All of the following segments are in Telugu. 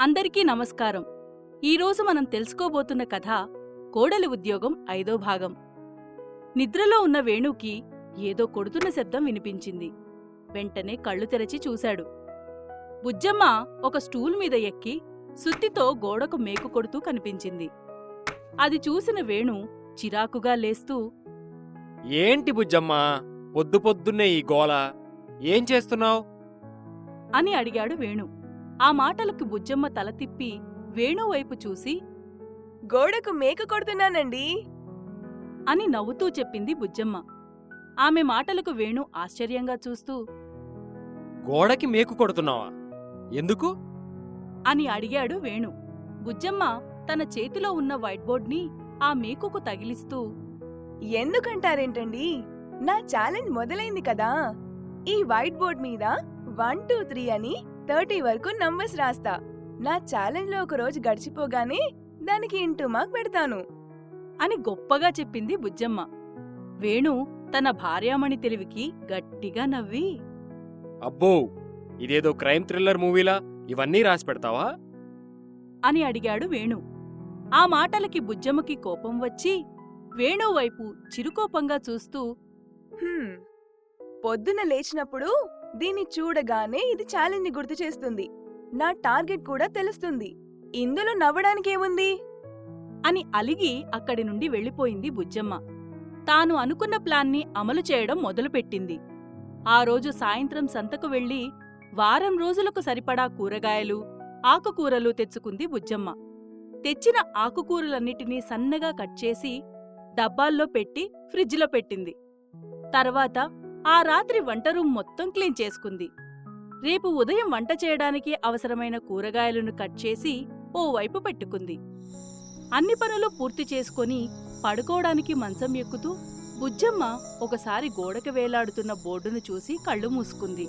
అందరికీ నమస్కారం. ఈరోజు మనం తెలుసుకోబోతున్న కథ కోడలి ఉద్యోగం ఐదో భాగం. నిద్రలో ఉన్న వేణుకి ఏదో కొడుతున్న శబ్దం వినిపించింది. వెంటనే కళ్ళు తెరచి చూశాడు. బుజ్జమ్మ ఒక స్టూల్ మీద ఎక్కి సుత్తితో గోడకు మేకు కొడుతూ కనిపించింది. అది చూసిన వేణు చిరాకుగా లేస్తూ ఏంటి బుజ్జమ్మా? పొద్దు పొద్దున్నే ఈ గోల. ఏం చేస్తున్నావు? అని అడిగాడు వేణు. ఆ మాటలకు బుజ్జమ్మ తల తిప్పి వేణు వైపు చూసి గోడకు మేక కొడుతున్నానండి. అని నవ్వుతూ చెప్పింది బుజ్జమ్మ. ఆమె మాటలకు వేణు ఆశ్చర్యంగా చూస్తూ గోడకి మేకు కొడుతున్నావా? ఎందుకు? అని అడిగాడు వేణు. బుజ్జమ్మ తన చేతిలో ఉన్న వైట్ బోర్డ్ని ఆ మేకుకు తగిలిస్తూ ఎందుకంటారేంటండి? నా ఛాలెంజ్ మొదలైంది కదా. ఈ వైట్ బోర్డ్ మీద వన్ టూ త్రీ అని థర్టీ వరకు నంబర్స్ రాస్తా. నా ఛాలెంజ్లో ఒక రోజు గడిచిపోగానే దానికి ఇంటూ మార్క్ పెడతాను. అని గొప్పగా చెప్పింది బుజ్జమ్మ. వేణు తన భార్యామణి తెలివికి గట్టిగా నవ్వి. అబ్బో ఇదేదో క్రైమ్ థ్రిల్లర్ మూవీలా ఇవన్నీ రాసి పెడతావా? అని అడిగాడు వేణు. ఆ మాటలకి బుజ్జమ్మకి కోపం వచ్చి వేణు వైపు చిరుకోపంగా చూస్తూ హ్మ్. పొద్దున లేచినప్పుడు దీన్ని చూడగానే ఇది ఛాలెంజ్ని గుర్తు చేస్తుంది. నా టార్గెట్ కూడా తెలుస్తుంది. ఇందులో నవ్వడానికేముంది అని అలిగి అక్కడి నుండి వెళ్ళిపోయింది బుజ్జమ్మ. తాను అనుకున్న ప్లాన్ని అమలు చేయడం మొదలుపెట్టింది. ఆ రోజు సాయంత్రం సంతకు వెళ్ళి వారం రోజులకు సరిపడా కూరగాయలు ఆకుకూరలు తెచ్చుకుంది బుజ్జమ్మ. తెచ్చిన ఆకుకూరలన్నిటినీ సన్నగా కట్ చేసి డబ్బాల్లో పెట్టి ఫ్రిడ్జ్లో పెట్టింది. తర్వాత ఆ రాత్రి వంట రూమ్ మొత్తం క్లీన్ చేసుకుంది. రేపు ఉదయం వంట చేయడానికి అవసరమైన కూరగాయలను కట్ చేసి ఓ వైపు పెట్టుకుంది. అన్ని పనులు పూర్తి చేసుకొని పడుకోవడానికి మంచం ఎక్కుతూ బుజ్జమ్మ ఒకసారి గోడకి వేలాడుతున్న బోర్డును చూసి కళ్ళు మూసుకుంది.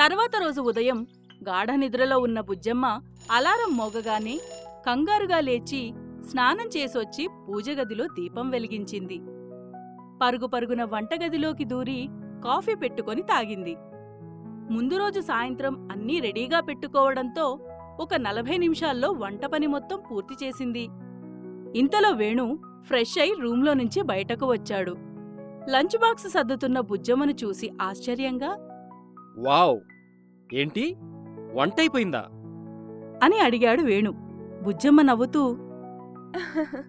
తర్వాత రోజు ఉదయం గాఢ నిద్రలో ఉన్న బుజ్జమ్మ అలారం మోగగానే కంగారుగా లేచి స్నానం చేసొచ్చి పూజగదిలో దీపం వెలిగించింది. పరుగు పరుగున వంటగదిలోకి దూరి కాఫీ పెట్టుకొని తాగింది. ముందు రోజు సాయంత్రం అన్నీ రెడీగా పెట్టుకోవడంతో ఒక నలభై నిమిషాల్లో వంట పని మొత్తం పూర్తి చేసింది. ఇంతలో వేణు ఫ్రెష్ అయి రూంలో నుంచి బయటకు వచ్చాడు. లంచ్ బాక్స్ సర్దుతున్న బుజ్జమ్మను చూసి ఆశ్చర్యంగా వావ్! ఏంటి? వంటైపోయిందా? అని అడిగాడు వేణు. బుజ్జమ్మ నవ్వుతూ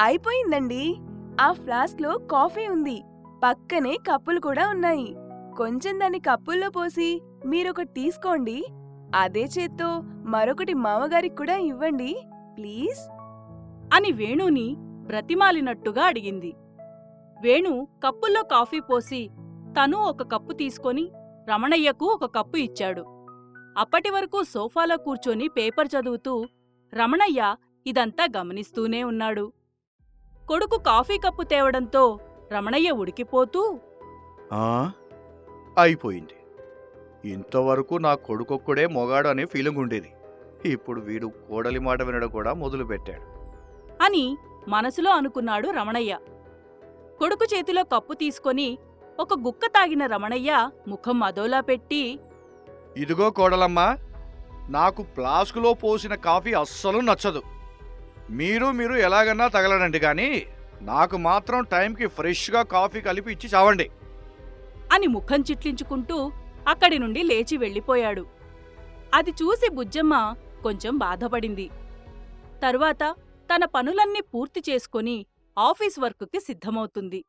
అయిపోయిందండి. ఆ ఫ్లాస్క్లో కాఫీ ఉంది. పక్కనే కప్పులు కూడా ఉన్నాయి. కొంచెం దాన్ని కప్పుల్లో పోసి మీరొకటి తీసుకోండి. అదే చేత్తో మరొకటి మామగారికి కూడా ఇవ్వండి ప్లీజ్. అని వేణుని బ్రతిమాలినట్టుగా అడిగింది. వేణు కప్పుల్లో కాఫీ పోసి తను ఒక కప్పు తీసుకొని రమణయ్యకు ఒక కప్పు ఇచ్చాడు. అప్పటి వరకు సోఫాలో కూర్చొని పేపర్ చదువుతూ రమణయ్య ఇదంతా గమనిస్తూనే ఉన్నాడు. కొడుకు కాఫీ కప్పు తేవడంతో రమణయ్య ఉడికిపోతూ? అయిపోయింది. ఇంతవరకు నా కొడుకొక్కడే మొగాడు అనే ఫీలింగ్ ఉండేది. ఇప్పుడు వీడు కోడలి మాట వినడం కూడా మొదలుపెట్టాడు. అని మనసులో అనుకున్నాడు రమణయ్య. కొడుకు చేతిలో కప్పు తీసుకొని ఒక గుక్క తాగిన రమణయ్య ముఖం అదోలా పెట్టి ఇదిగో కోడలమ్మా నాకు ఫ్లాస్కులో పోసిన కాఫీ అస్సలు నచ్చదు. మీరు మీరు ఎలాగన్నా తగలడండి కానీ నాకు మాత్రం టైంకి ఫ్రెష్గా కాఫీ కలిపి ఇచ్చి చావండి. అని ముఖం చిట్లించుకుంటూ అక్కడి నుండి లేచి వెళ్ళిపోయాడు. అది చూసి బుజ్జమ్మ కొంచెం బాధపడింది. తరువాత తన పనులన్నీ పూర్తి చేసుకొని ఆఫీస్ వర్కుకి సిద్ధమవుతుంది.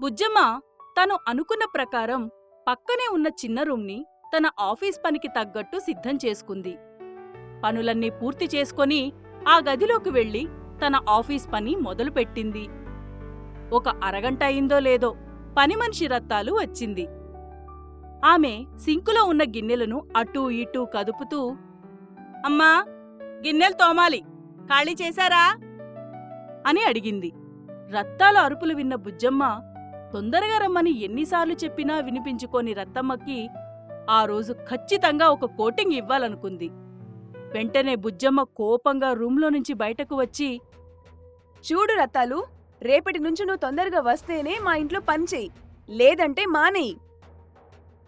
బుజ్జమ్మ తను అనుకున్న ప్రకారం పక్కనే ఉన్న చిన్న రూమ్ని తన ఆఫీస్ పనికి తగ్గట్టు సిద్ధం చేసుకుంది. పనులన్నీ పూర్తి చేసుకొని ఆ గదిలోకి వెళ్ళి తన ఆఫీస్ పని మొదలుపెట్టింది. ఒక అరగంట అయిందో లేదో పని మనిషి రత్తాలు వచ్చింది. ఆమె సింకులో ఉన్న గిన్నెలను అటూ ఇటూ కదుపుతూ అమ్మా గిన్నెలు తోమాలి. ఖాళీ చేశారా? అని అడిగింది. రత్తాల అరుపులు విన్న బుజ్జమ్మ తొందరగా రమ్మని ఎన్నిసార్లు చెప్పినా వినిపించుకోని రత్తమ్మకి ఆ రోజు ఖచ్చితంగా ఒక కోటింగ్ ఇవ్వాలనుకుంది. వెంటనే బుజ్జమ్మ కోపంగా రూంలో నుంచి బయటకు వచ్చి చూడు రత్తాలు రేపటి నుంచి నువ్వు తొందరగా వస్తేనే మా ఇంట్లో పని చెయ్యి లేదంటే మానేయి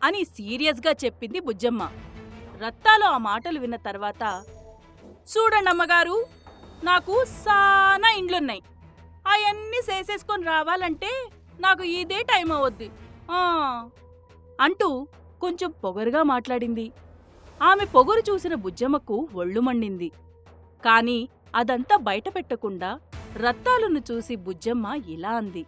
అని సీరియస్గా చెప్పింది బుజ్జమ్మ. రత్తాలు ఆ మాటలు విన్న తర్వాత చూడండి అమ్మగారు నాకు సానా ఇండ్లున్నాయి. అవన్నీ చేసేసుకొని రావాలంటే నాకు ఇదే టైం అవద్ది. అంటూ కొంచెం పొగరుగా మాట్లాడింది. ఆమె పొగరు చూసిన బుజ్జమ్మకు ఒళ్ళు మండింది. కాని అదంతా బయట పెట్టకుండా రత్తాలును చూసి బుజ్జమ్మ ఇలా అంది.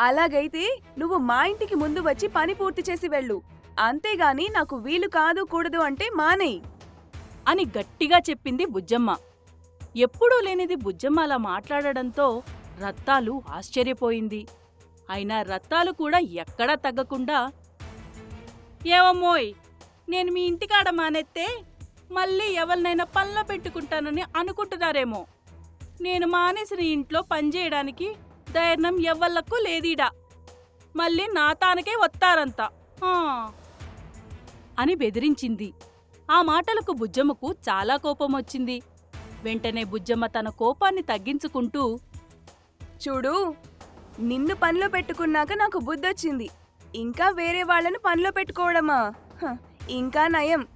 అలాగైతే నువ్వు మా ఇంటికి ముందు వచ్చి పని పూర్తి చేసి వెళ్ళు. అంతేగాని నాకు వీలు కాదు కూడదు అంటే మానేయ్ అని గట్టిగా చెప్పింది బుజ్జమ్మ. ఎప్పుడూ లేనిది బుజ్జమ్మ అలా మాట్లాడడంతో రత్తాలు ఆశ్చర్యపోయింది. అయినా రత్తాలు కూడా ఎక్కడా తగ్గకుండా ఏవమ్మోయ్ నేను మీ ఇంటికాడ మానేస్తే మళ్ళీ ఎవరినైనా పనిలో పెట్టుకుంటానని అనుకుంటున్నారేమో. నేను మానేసిన ఇంట్లో పనిచేయడానికి ధైర్యం ఎవ్వళ్ళకు లేదీడా. మళ్ళీ నా తానకే వత్తారంతా అని బెదిరించింది. ఆ మాటలకు బుజ్జమ్మకు చాలా కోపం వచ్చింది. వెంటనే బుజ్జమ్మ తన కోపాన్ని తగ్గించుకుంటూ చూడు నిన్ను పనిలో పెట్టుకున్నాక నాకు బుద్ధొచ్చింది. ఇంకా వేరే వాళ్ళను పనిలో పెట్టుకోవడమా? హ, ఇంకా నయం.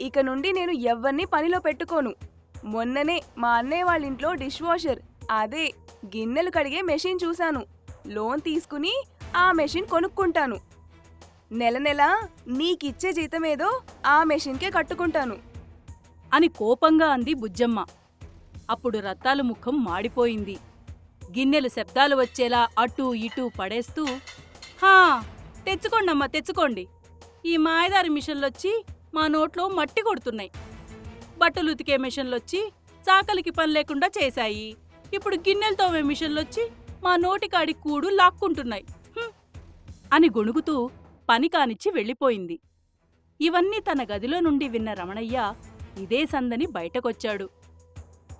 ఇక నుండి నేను ఎవరిని పనిలో పెట్టుకోను. మొన్ననే మా అన్నయ్య వాళ్ళ ఇంట్లో డిష్ వాషర్ అదే గిన్నెలు కడిగే మెషిన్ చూశాను. లోన్ తీసుకుని ఆ మెషిన్ కొనుక్కుంటాను. నెల నెల నీకిచ్చే జీతమేదో ఆ మెషిన్కే కట్టుకుంటాను. అని కోపంగా అంది బుజ్జమ్మ. అప్పుడు రత్తాలు ముఖం మాడిపోయింది. గిన్నెలు శబ్దాలు వచ్చేలా అటూ ఇటూ పడేస్తూ హా తెచ్చుకోండమ్మా తెచ్చుకోండి. ఈ మాయదారి మిషన్లొచ్చి మా నోట్లో మట్టి కొడుతున్నాయి. బట్టలు ఉతికే మిషన్లొచ్చి చాకలికి పని లేకుండా చేశాయి. ఇప్పుడు గిన్నెలు తోమే మిషన్లొచ్చి మా నోటికాడి కూడు లాక్కుంటున్నాయి. అని గొణుగుతూ పని కానిచ్చి వెళ్ళిపోయింది. ఇవన్నీ తన గదిలో నుండి విన్న రమణయ్య ఇదే సందని బయటకొచ్చాడు.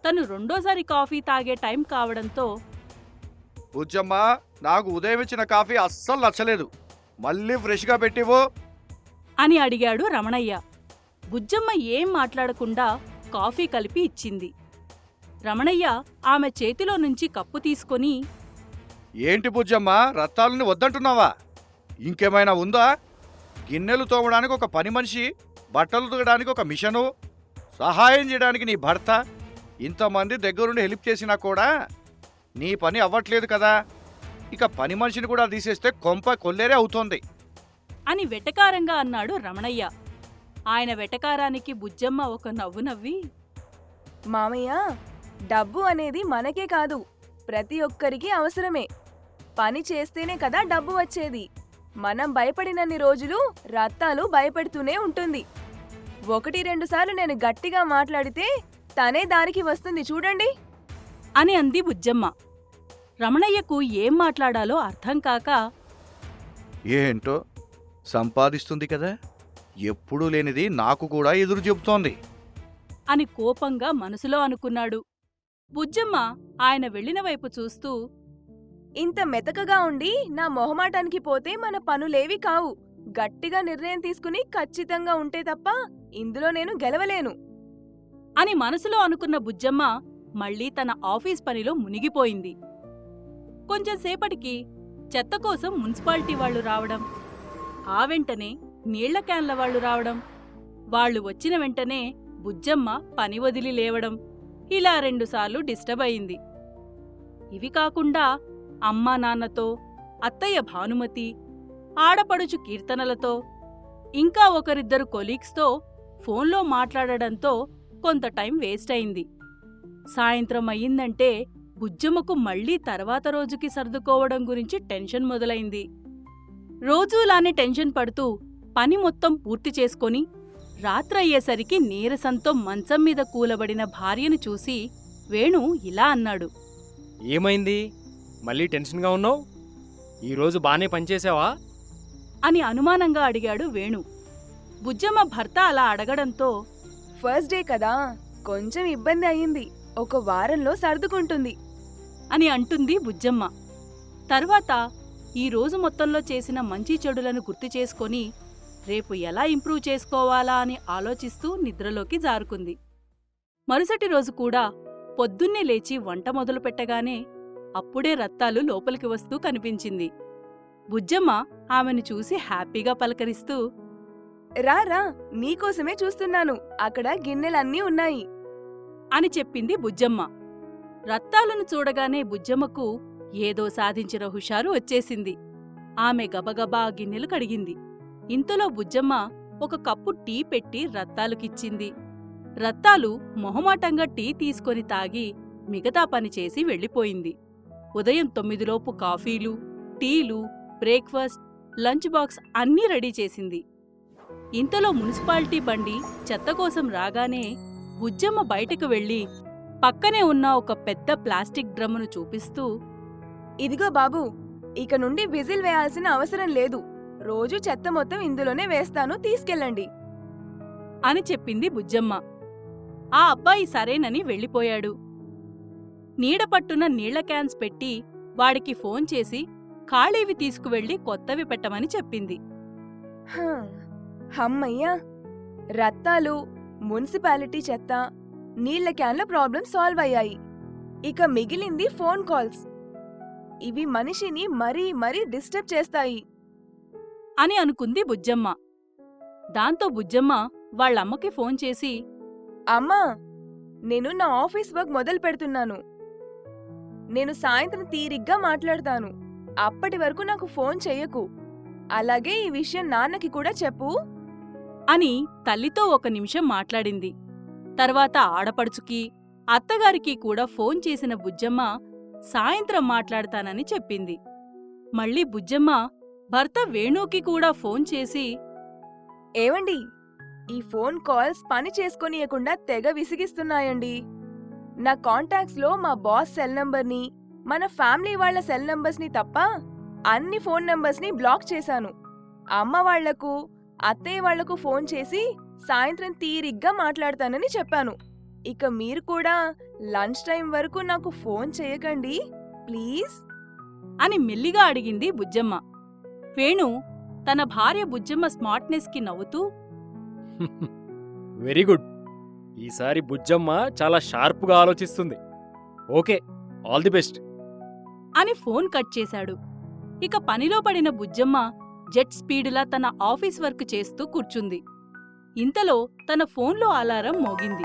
తను రెండోసారి కాఫీ తాగే టైం కావడంతో బుజ్జమ్మ నాకు ఉదయం ఇచ్చిన కాఫీ అస్సలు నచ్చలేదు. మళ్ళీ ఫ్రెష్గా పెట్టివో అని అడిగాడు రమణయ్య. బుజ్జమ్మ ఏం మాట్లాడకుండా కాఫీ కలిపి ఇచ్చింది. రమణయ్య ఆమె చేతిలో నుంచి కప్పు తీసుకొని ఏంటి బుజ్జమ్మ రత్తాలని వద్దంటున్నావా? ఇంకేమైనా ఉందా? గిన్నెలు తోమడానికి ఒక పని మనిషి బట్టలు ఉతకడానికి ఒక మిషను సహాయం చేయడానికి నీ భర్త ఇంతమంది దగ్గరుండి హెల్ప్ చేసినా కూడా నీ పని అవ్వట్లేదు కదా. ఇక పని మనిషిని కూడా తీసేస్తే కొంప కొల్లేరే అవుతోంది. అని వెటకారంగా అన్నాడు రమణయ్య. ఆయన వెటకారానికి బుజ్జమ్మ ఒక నవ్వు నవ్వి మామయ్య డబ్బు అనేది మనకే కాదు ప్రతి ఒక్కరికి అవసరమే. పని చేస్తేనే కదా డబ్బు వచ్చేది. మనం భయపడినన్ని రోజులు రత్తాలు భయపెడుతూనే ఉంటుంది. ఒకటి రెండు సార్లు నేను గట్టిగా మాట్లాడితే తనే దారికి వస్తుంది చూడండి. అని అంది బుజ్జమ్మ. రమణయ్యకు ఏం మాట్లాడాలో అర్థం కాక ఏంటో? సంపాదిస్తుంది కదా. ఎప్పుడూ లేనిది నాకు కూడా ఎదురు చెబుతోంది అని కోపంగా మనసులో అనుకున్నాడు. బుజ్జమ్మ ఆయన వెళ్ళిన వైపు చూస్తూ ఇంత మెతకగా ఉండి నా మొహమాటానికి పోతే మన పనులేవి కావు. గట్టిగా నిర్ణయం తీసుకుని ఖచ్చితంగా ఉంటే తప్ప ఇందులో నేను గెలవలేను. అని మనసులో అనుకున్న బుజ్జమ్మ మళ్ళీ తన ఆఫీస్ పనిలో మునిగిపోయింది. కొంచెం సేపటికి చెత్త కోసం మున్సిపాలిటీ వాళ్ళు రావడం ఆ వెంటనే నీళ్ళ క్యాన్ల వాళ్ళు రావడం. వాళ్ళు వచ్చిన వెంటనే బుజ్జమ్మ పని వదిలి లేవడం. ఇలా రెండుసార్లు డిస్టర్బ్ అయింది. ఇవి కాకుండా అమ్మా నాన్నతో అత్తయ్య భానుమతి ఆడపడుచు కీర్తనలతో ఇంకా ఒకరిద్దరు కొలీగ్స్తో ఫోన్లో మాట్లాడడంతో కొంత టైం వేస్ట్ అయింది. సాయంత్రం అయ్యిందంటే బుజ్జమ్మకు మళ్ళీ తర్వాత రోజుకి సర్దుకోవడం గురించి టెన్షన్ మొదలైంది. రోజూలానే టెన్షన్ పడుతూ పని మొత్తం పూర్తి చేసుకొని రాత్రయ్యేసరికి నీరసంతో మంచం మీద కూలబడిన భార్యను చూసి వేణు ఇలా అన్నాడు. ఏమైంది? మళ్ళీ టెన్షన్గా ఉన్నావు? ఈరోజు బానే పనిచేసావా అని అనుమానంగా అడిగాడు వేణు. బుజ్జమ్మ భర్త అలా అడగడంతో ఫస్ట్ డే కదా కొంచెం ఇబ్బంది అయ్యింది. ఒక వారంలో సర్దుకుంటుంది. అని అంటుంది బుజ్జమ్మ. తర్వాత ఈ రోజు మొత్తంలో చేసిన మంచి చెడులను గుర్తు చేసుకొని రేపు ఎలా ఇంప్రూవ్ చేసుకోవాలా అని ఆలోచిస్తూ నిద్రలోకి జారుకుంది. మరుసటి రోజు కూడా పొద్దున్నే లేచి వంట మొదలు పెట్టగానే అప్పుడే రత్తాలు లోపలికి వస్తూ కనిపించింది. బుజ్జమ్మ ఆమెను చూసి హ్యాపీగా పలకరిస్తూ రా రా నీకోసమే చూస్తున్నాను. అక్కడ గిన్నెలన్నీ ఉన్నాయి. అని చెప్పింది బుజ్జమ్మ. రత్తాలను చూడగానే బుజ్జమ్మకు ఏదో సాధించిన హుషారు వచ్చేసింది. ఆమె గబగబా గిన్నెలు కడిగింది. ఇంతలో బుజ్జమ్మ ఒక కప్పు టీ పెట్టి రత్తాలుకిచ్చింది. రత్తాలు మొహమాటంగా టీ తీసుకొని తాగి మిగతా పని చేసి వెళ్ళిపోయింది. ఉదయం తొమ్మిదిలోపు కాఫీలు టీలు బ్రేక్ఫాస్ట్ లంచ్ బాక్స్ అన్నీ రెడీ చేసింది. ఇంతలో మున్సిపాలిటీ బండి చెత్త కోసం రాగానే బుజ్జమ్మ బయటకు వెళ్ళి పక్కనే ఉన్న ఒక పెద్ద ప్లాస్టిక్ డ్రమ్మును చూపిస్తూ ఇదిగో బాబు ఇక నుండి విజిల్ వేయాల్సిన అవసరం లేదు. రోజు చెత్త మొత్తం ఇందులోనే వేస్తాను తీసుకెళ్ళండి. అని చెప్పింది బుజ్జమ్మ. ఆ అబ్బాయి సరేనని వెళ్ళిపోయాడు. నీడపట్టున నీళ్ళ క్యాన్స్ పెట్టి వాడికి ఫోన్ చేసి ఖాళీవి తీసుకువెళ్ళి కొత్తవి పెట్టమని చెప్పింది. హమ్మయ్యా రత్తాలు మున్సిపాలిటీ చెత్త నీళ్ళ క్యాన్ల ప్రాబ్లం సాల్వ్ అయ్యాయి. ఇక మిగిలింది ఫోన్ కాల్స్. ఇవి మనిషిని మరీ మరీ డిస్టర్బ్ చేస్తాయి. అని అనుకుంది బుజ్జమ్మ. దాంతో బుజ్జమ్మ వాళ్ళమ్మకి ఫోన్ చేసి అమ్మా నేను నా ఆఫీస్ వర్క్ మొదలు పెడుతున్నాను. నేను సాయంత్రం తీరిగ్గా మాట్లాడతాను. అప్పటి వరకు నాకు ఫోన్ చెయ్యకు అలాగే ఈ విషయం నాన్నకి కూడా చెప్పు. అని తల్లితో ఒక నిమిషం మాట్లాడింది. తర్వాత ఆడపడుచుకి అత్తగారికి కూడా ఫోన్ చేసిన బుజ్జమ్మ సాయంత్రం మాట్లాడతానని చెప్పింది. మళ్ళీ బుజ్జమ్మ భర్త వేణుకి కూడా ఫోన్ చేసి ఏవండి ఈ ఫోన్ కాల్స్ పని చేసుకోనీయకుండా తెగ విసిగిస్తున్నాయండి. నా కాంటాక్ట్స్లో మా బాస్ సెల్ నంబర్ని మన ఫ్యామిలీ వాళ్ళ సెల్ నంబర్స్ని తప్ప అన్ని ఫోన్ నంబర్స్ని బ్లాక్ చేశాను. అమ్మ వాళ్ళకు అత్తయ్య వాళ్ళకు ఫోన్ చేసి సాయంత్రం తీరిగ్గా మాట్లాడతానని చెప్పాను. ఇక మీరు కూడా లంచ్ టైం వరకు నాకు ఫోన్ చేయకండి ప్లీజ్. అని మెల్లిగా అడిగింది బుజ్జమ్మ. వేణు తన భార్య బుజ్జమ్మ స్మార్ట్నెస్కి నవ్వుతూ వెరీ గుడ్. ఈసారి బుజ్జమ్మ చాలా షార్ప్గా ఆలోచిస్తుంది. Okay all the best. అని ఫోన్ కట్ చేశాడు. ఇక పనిలో పడిన బుజ్జమ్మ జెట్ స్పీడులా తన ఆఫీస్ వర్క్ చేస్తూ కూర్చుంది. ఇంతలో తన ఫోన్లో అలారం మోగింది.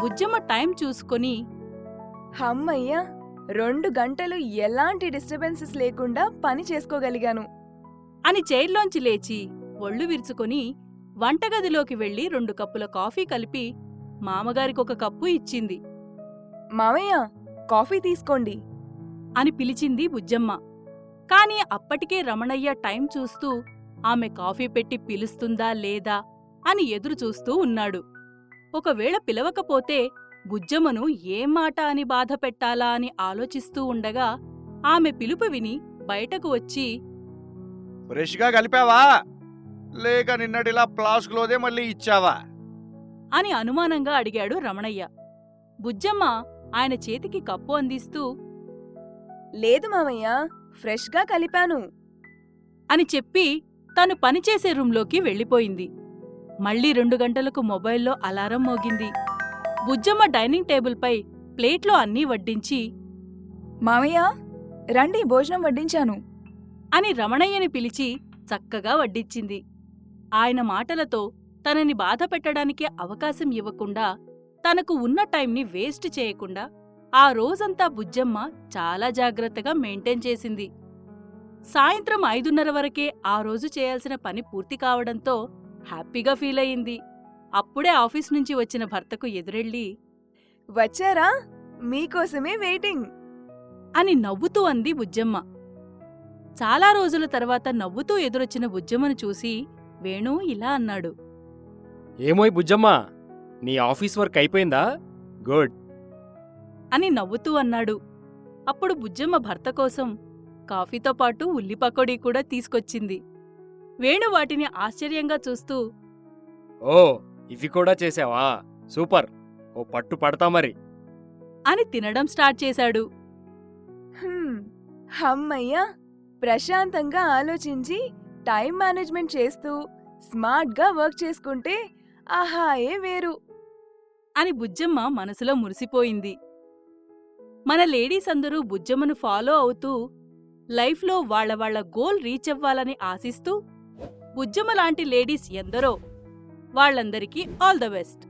బుజ్జమ్మ టైం చూసుకొని. హమ్మయ్యా రెండు గంటలు ఎలాంటి డిస్టర్బెన్సెస్ లేకుండా పని చేసుకోగలిగాను. అని చైర్లోంచి లేచి ఒళ్ళు విరుచుకొని వంటగదిలోకి వెళ్ళి రెండు కప్పుల కాఫీ కలిపి మామగారికొక కప్పు ఇచ్చింది. మామయ్య కాఫీ తీసుకోండి. అని పిలిచింది బుజ్జమ్మ. కాని అప్పటికే రమణయ్య టైం చూస్తూ ఆమె కాఫీ పెట్టి పిలుస్తుందా లేదా అని ఎదురు చూస్తూ ఉన్నాడు. ఒకవేళ పిలవకపోతే బుజ్జమ్మను ఏం మాట అని బాధ పెట్టాలా అని ఆలోచిస్తూ ఉండగా ఆమె పిలుపు విని బయటకు వచ్చి ఫ్రెష్గా కలిపావా? లేక నిన్నటిలా ఫ్లాస్క్లోదే మళ్ళీ ఇచ్చావా? అని అనుమానంగా అడిగాడు రమణయ్య. బుజ్జమ్మ ఆయన చేతికి కప్పు అందిస్తూ లేదు మామయ్య ఫ్రెష్గా కలిపాను. అని చెప్పి తను పనిచేసే రూంలోకి వెళ్ళిపోయింది. మళ్ళీ రెండు గంటలకు మొబైల్లో అలారం మోగింది. బుజ్జమ్మ డైనింగ్ టేబుల్పై ప్లేట్లో అన్నీ వడ్డించి మామయ్య రండి భోజనం వడ్డించాను. అని రమణయ్యని పిలిచి చక్కగా వడ్డించింది ఆయన మాటలతో తనని బాధ పెట్టడానికి అవకాశం ఇవ్వకుండా తనకు ఉన్న టైంని వేస్ట్ చేయకుండా ఆ రోజంతా బుజ్జమ్మ చాలా జాగ్రత్తగా మెయింటైన్ చేసింది. సాయంత్రం ఐదున్నర వరకే ఆ రోజు చేయాల్సిన పని పూర్తి కావడంతో హ్యాపీగా ఫీల్ అయింది అప్పుడే ఆఫీస్ నుంచి వచ్చిన భర్తకు ఎదురెళ్ళి వచ్చారా? మీకోసమే వెయిటింగ్. అని నవ్వుతూ అంది బుజ్జమ్మ. చాలా రోజుల తర్వాత నవ్వుతూ ఎదురొచ్చిన బుజ్జమ్మను చూసి వేణు ఇలా అన్నాడు. ఏమోయ్ బుజ్జమ్మ నీ ఆఫీస్ వర్క్ అయిపోయిందా? గుడ్. అని నవ్వుతూ అన్నాడు. అప్పుడు బుజ్జమ్మ భర్త కోసం కాఫీతో పాటు ఉల్లి పకోడీ కూడా తీసుకొచ్చింది. వేణు వాటిని ఆశ్చర్యంగా చూస్తూ ఓ ఇవి కూడా చేసావా? సూపర్. ఓ పట్టు పడతా మరి. అని తినడం స్టార్ట్ చేశాడు. హ్మ్, హమ్మయ్య ప్రశాంతంగా ఆలోచించి టైం మేనేజ్మెంట్ చేస్తూ స్మార్ట్గా వర్క్ చేసుకుంటే ఆహాయే వేరు. అని బుజ్జమ్మ మనసులో మురిసిపోయింది. మన లేడీస్ అందరూ బుజ్జమ్మను ఫాలో అవుతూ లైఫ్లో వాళ్ళ వాళ్ళ గోల్ రీచ్ అవ్వాలని ఆశిస్తూ బుజ్జమ్మ లాంటి లేడీస్ ఎందరో? వాళ్ళందరికీ ఆల్ ద బెస్ట్.